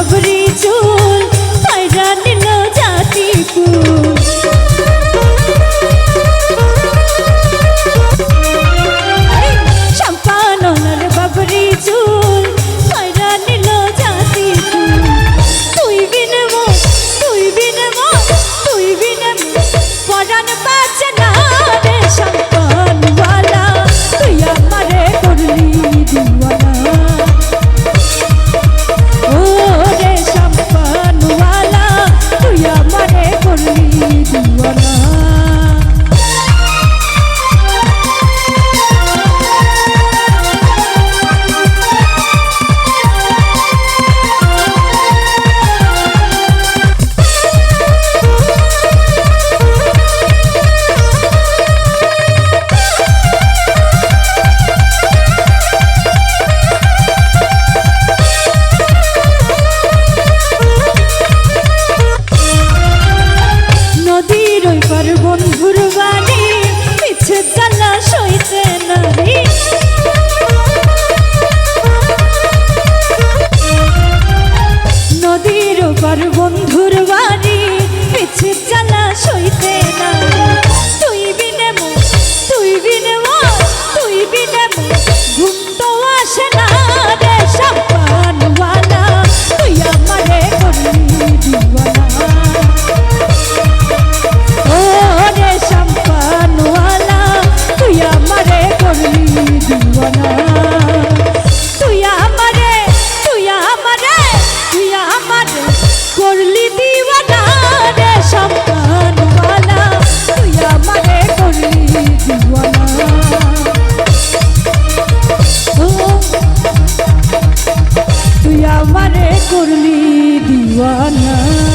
सबरी তুই আমারে করলি দিওয়ানা।